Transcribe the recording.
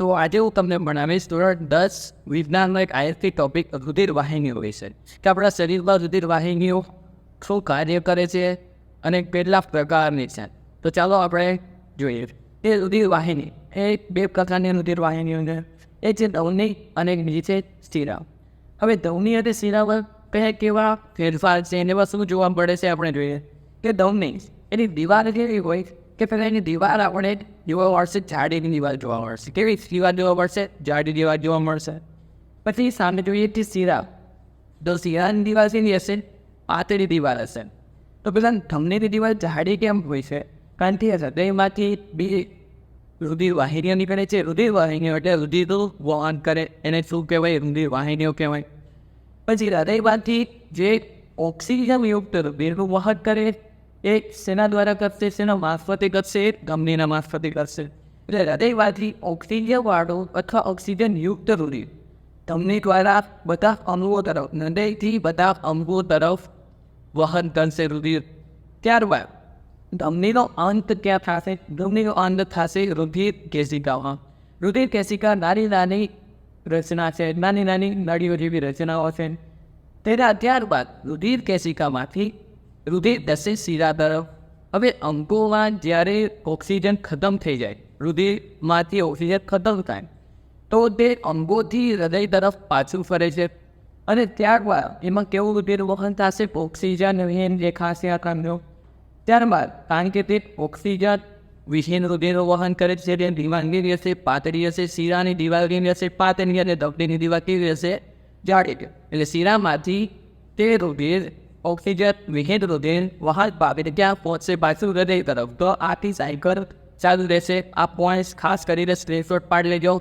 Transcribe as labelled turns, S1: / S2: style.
S1: તો આજે હું તમને ભણાવીશ ધોરણ દસ વિજ્ઞાનનો એક આઈએસટી ટોપિક રુધિર વાહિનીઓ વિશે, કે આપણા શરીરમાં રુધિર વાહિનીઓ શું કાર્ય કરે છે અને કેટલા પ્રકારની છે. તો ચાલો આપણે જોઈએ. એ રુધિર વાહિની એ બે પ્રકારની રુધિર વાહિનીઓ છે. એ છે ધવની અને બીજી છે શિરા હવે ધવની અને શિરામાં કયા કેવા ફેરફાર છે એને શું જોવા મળે છે આપણે જોઈએ. કે ધવની એની દિવાલ કેવી હોય કે પહેલાં એની દીવાલ આપણે જોવા મળશે જાડીની દીવાલ જોવા મળશે કેવી દીવાલ જોવા મળશે જાડી દીવાલ જોવા મળશે પછી સામે જોઈએ તે શીરા તો શીરાની દીવાલ શેની હશે પાતળી દીવાલ હશે તો પેલા ધમનીની દીવાલ જાડી કેમ હોય છે કારણ કે હૃદયમાંથી બે રુધિર વાહિનીઓ નીકળે છે રુધિર વાહિનીઓ એટલે રુધિરનું વહન કરે એને શું કહેવાય રુધિર વાહિનીઓ કહેવાય પછી હૃદયમાંથી જે ઓક્સિજન યુક્ત રુધિરનું વહન કરે એ શેના દ્વારા કરશે શેના મારફતે કરશે ધમનીના મારફતે કરશે એટલે હૃદયમાંથી ઓક્સિજનવાળું અથવા ઓક્સિજન યુક્ત રુધિર ધમની દ્વારા બધા અંગો તરફ હૃદયથી બધા અંગો તરફ વહન કરશે રુધિર ત્યારબાદ ધમનીનો અંત ક્યાં થશે ધમનીનો અંત થશે રુધિર કેશિકામાં રુધિર કેશિકા નાની નાની રચના છે નાની નાની નળીઓ જેવી રચનાઓ છે તેના ત્યારબાદ રુધિર કેશિકામાંથી રુધિર દસે શીરા તરફ હવે અંગોમાં જ્યારે ઓક્સિજન ખતમ થઈ જાય, રુધિરમાંથી ઓક્સિજન ખતમ થાય, તો તે અંગોથી હૃદય તરફ પાછું ફરે છે. અને ત્યારબાદ એમાં કેવું રુધિર વહન થશે? ઓક્સિજન વિહીન દેખાશે આ કાંદો ત્યારબાદ કારણ કે તે ઓક્સિજન વિહીન રુધિરનું વહન કરે છે તે દિવાલની હશે પાતળી હશે શીરાની દિવાલની હશે પાતળી અને ધબડીની દિવાલ કેવી રહેશે? જાડી એટલે શીરામાંથી તે રુધિર ઓક્સિજન વિહીન રુધિર વહન ભાવે ક્યાં પહોંચશે પાછું હૃદય તરફ તો આથી સાયકલ ચાલુ રહેશે આ પોઈન્ટ્સ ખાસ કરીને સ્ક્રીનશોટ પાડી લેજો